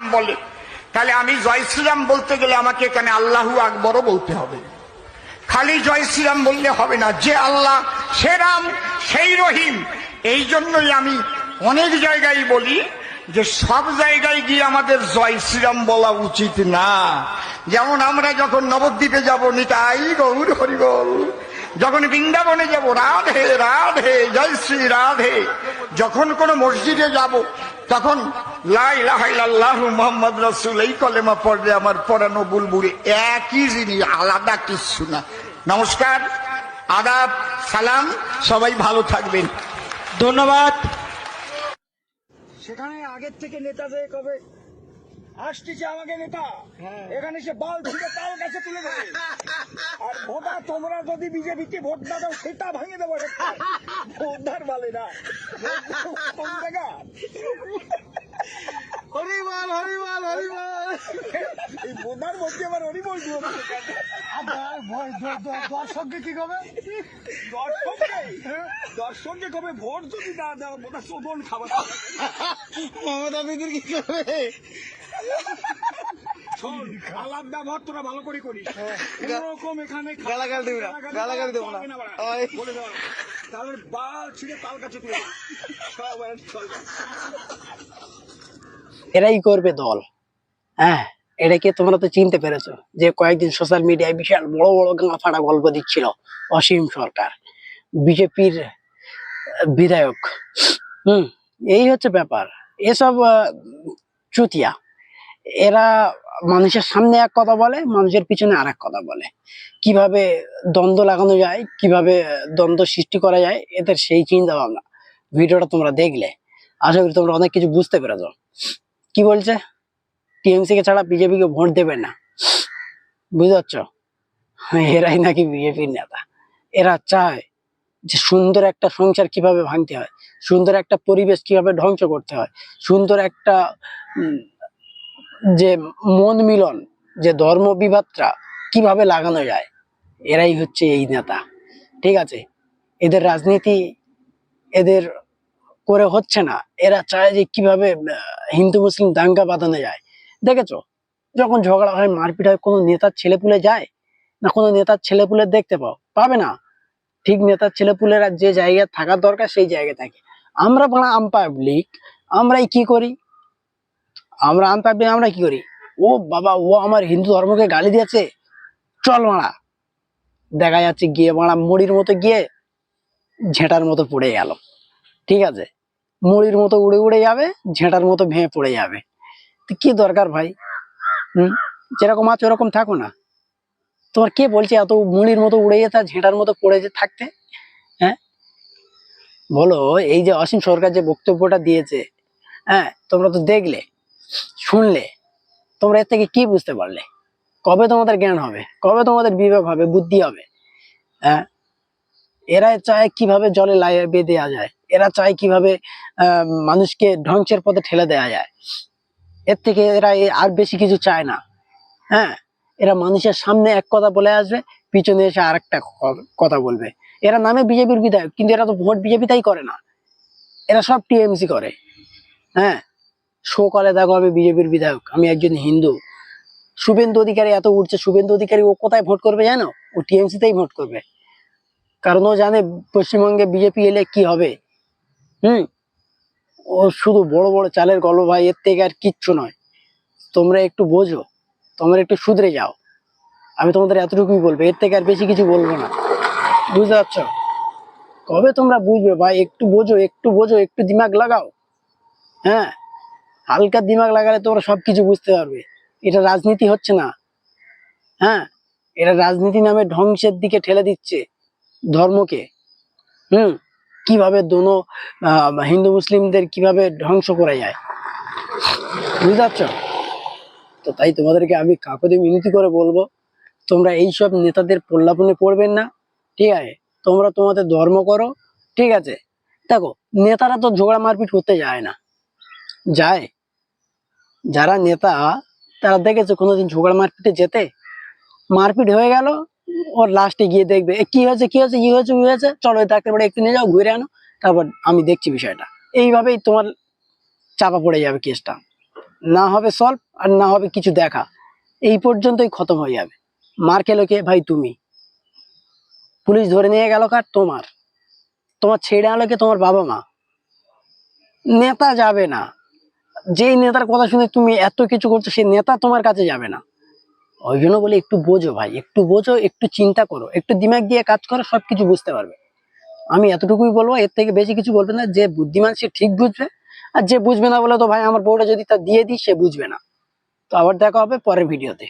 বলে। তাহলে আমি জয় শ্রীরাম বলতে গেলে আমাকে এখানে আল্লাহু আকবরও বলতে হবে। খালি জয় শ্রীরাম বললে হবে না, যে আল্লাহ, সে রাম, সেই রহিম। এই জন্যই আমি অনেক জায়গায় বলি যে সব জায়গায় গিয়ে আমাদের জয় শ্রীরাম বলা উচিত না। যেমন আমরা যখন নবদ্বীপে যাব, নিতাই গৌর হরিবল। যখন বৃন্দাবনে যাব, রাধে রাধে, জয় শ্রী রাধে। যখন কোনো মসজিদে যাব তখন মোহাম্মদ রসুল এই কলেমা পড়লে আমার পড়ানো বুলবুল একই জিনিস আলাদা কিছু না। নমস্কার আদাব সালাম সবাই ভালো থাকবেন। ধন্যবাদ। সেখানে আগের থেকে নেতা যে কবে? আসতেছে আমাকে নেতা। এখানে সে বাল ছিঁড়ে তার কাছে তুলে দেবে। আর ভোটা তোমরা যদি বিজেপিকে ভোট না দাও সেটা ভাঙে দেবো ভোটদার বলে না। কোন জায়গা? হরিবল হরিবল হরিবল। এই মধ্যে আবার দিব দর্শককে কি কবে? দর্শককে? দর্শককে কবে ভোট যদি না দাও খাবার। মমতা বিদির কি করবে? আলাপ ব্যবহার তোরা ভালো করে করিস কোনোরকম এখানে গালাগাল দিবি না, গালাগাল দেবো না। চলবে বাড়া। ওই। বলে দেওয়া তাহলে বাল ছিঁড়ে তাল কাছে তুলে দেবো। সবাই চলবে এরাই করবে দল হ্যাঁ এটাকে তোমরা তো চিনতে পেরেছ যে কয়েকদিন সোশ্যাল মিডিয়ায় বিশাল বড় বড় গাঁ ফাটা গল্প দিচ্ছিল অসীম সরকার বিজেপির বিধায়ক হুম এই হচ্ছে ব্যাপার এসব চুতিয়া এরা মানুষের সামনে এক কথা বলে, মানুষের পিছনে আর কথা বলে। কীভাবে দ্বন্দ্ব লাগানো যায়, কীভাবে দ্বন্দ্ব সৃষ্টি করা যায়, এদের সেই চিন্তা ভাবনা ভিডিওটা তোমরা দেখলে। আশা করি তোমরা অনেক কিছু বুঝতে পেরেছ। কি বলছে? টিএমসি কে ছাড়া বিজেপি কে ভোট দেবে না। বুঝতে পারছ? এরাই নাকি বিজেপির নেতা। এরা চায় যে সুন্দর একটা সংসার কীভাবে ভাঙতে হয়, সুন্দর একটা পরিবেশ কীভাবে ধ্বংস করতে হয়, সুন্দর একটা যে মন মিলন, যে ধর্ম বিবাদটা কীভাবে লাগানো যায়, এরাই হচ্ছে এই নেতা। ঠিক আছে? এদের রাজনীতি এদের করে হচ্ছে না। এরা চায় যে কীভাবে হিন্দু, মুসলিম দাঙ্গা বাঁধানো যায়। দেখেছ? যখন ঝগড়া হয়, মারপিট হয়, কোনো নেতার ছেলেপুলে যায় না কোনো নেতার ছেলেপুলে দেখতে পাও? পাবে না। ঠিক নেতার ছেলেপুলেরা যে জায়গায় থাকার দরকার, সেই জায়গায় থাকে। আমরা বলা আম পাবলিক আমরাই কি করি? আমরা আম পাবলিক আমরা কি করি? ও বাবা, ও আমার হিন্দু ধর্মকে গালি দিয়েছে। চল মারা। দেখা যাচ্ছে গিয়ে মারা, মুড়ির মতো গিয়ে ঝেঁটার মতো পড়ে গেল। ঠিক আছে? মুড়ির মতো উড়ে উড়ে যাবে, ঝেঁটার মতো ভেঙে পড়ে যাবে। তো কি দরকার ভাই? হুম? যেরকম আছে ওরকম থাকো না। তোমার কে বলছে এত মুড়ির মতো উড়ে যেতে, ঝেঁটার মতো পড়ে যে থাকতে? হ্যাঁ? বলো, এই যে অসীম সরকার যে বক্তব্যটা দিয়েছে হ্যাঁ তোমরা তো দেখলে। শুনলে তোমরা এর থেকে কি বুঝতে পারলে? কবে তোমাদের জ্ঞান হবে? কবে তোমাদের বিবেক হবে? বুদ্ধি হবে? হ্যাঁ? এরা চায় কীভাবে জলে লাইবে দেওয়া যায়? এরা চায় কীভাবে মানুষকে ধ্বংসের পথে ঠেলে দেওয়া যায়? এর থেকে এরা আর বেশি কিছু চায় না। হ্যাঁ? এরা মানুষের সামনে এক কথা বলে আসবে, পিছনে এসে আর একটা কথা বলবে। এরা নামে বিজেপির বিধায়ক, কিন্তু এরা তো ভোট বিজেপি তাই করে না। এরা সব টিএমসি করে। হ্যাঁ? শো কলে দেখো আমি বিজেপির বিধায়ক, আমি একজন হিন্দু। শুভেন্দু অধিকারী এত উঠছে, শুভেন্দু অধিকারী ও কোথায় ভোট করবে জানো? ও টিএমসি তেই ভোট করবে। কারণ ও জানে পশ্চিমবঙ্গে বিজেপি এলে কি হবে। হুম? ও শুধু বড় বড় চালের গল্প ভাই, এর থেকে আর কিচ্ছু নয়। তোমরা একটু বোঝো, তোমরা একটু শুধরে যাও। আমি তোমাদের এতটুকুই বলব, এর থেকে আর বেশি কিছু বলব না। বুঝতে পারছ? কবে তোমরা বুঝবে ভাই? একটু বোঝো একটু বোঝো, একটু দিমাগ লাগাও। হ্যাঁ? হালকা দিমাগ লাগালে তোমরা সবকিছু বুঝতে পারবে। এটা রাজনীতি হচ্ছে না। হ্যাঁ? এটা রাজনীতি নামে ধ্বংসের দিকে ঠেলে দিচ্ছে ধর্মকে। হুম? কীভাবে দোনো হিন্দু, মুসলিমদের কীভাবে ধ্বংস করা যায়? বুঝতে পারছ? তো তাই তোমাদেরকে আমি কাকুদি মিনতি করে বলব, তোমরা এইসব নেতাদের প্রল্লাপনে পড়বেন না, ঠিক আছে? তোমরা তোমাদের ধর্ম করো, ঠিক আছে? দেখো, নেতারা তো ঝগড়া মারপিট করতে যায় না। যায়। যারা নেতা তারা দেখেছে কোনোদিন ঝগড়া মারপিটে যেতে। মারপিট হয়ে গেল ওর লাস্টে গিয়ে দেখবে। "এ, কি হয়েছে কি হয়েছে কি হয়েছে কি হয়েছে? চলো ডাক্তার বাড়ি একটু নিয়ে যাও ঘুরে আনো। তারপর আমি দেখছি বিষয়টা। এইভাবেই তোমার চাপা পড়ে যাবে কেসটা। না হবে সলভ আর না হবে কিছু দেখা। এই পর্যন্তই খতম হয়ে যাবে। মার খেলো কে? ভাই তুমি। পুলিশ ধরে নিয়ে গেল কার? তোমার। তোমার ছেড়ে আলো কে? তোমার বাবা মা। নেতা যাবে না। যেই নেতার কথা শুনে তুমি এত কিছু করছ সেই নেতা তোমার কাছে যাবে না। ওই জন্য বলে, একটু বোঝো ভাই, একটু বোঝো, একটু চিন্তা করো, একটু দিমাগ দিয়ে কাজ করো, সবকিছু বুঝতে পারবে। আমি এতটুকুই বলব, এর থেকে বেশি কিছু বলবে না, যে বুদ্ধিমান সে ঠিক বুঝবে, আর যে বুঝবে না বলে তো ভাই, আমার বউটা যদি তা দিয়ে দিই, সে বুঝবে না। তো আবার দেখা হবে পরের ভিডিওতে।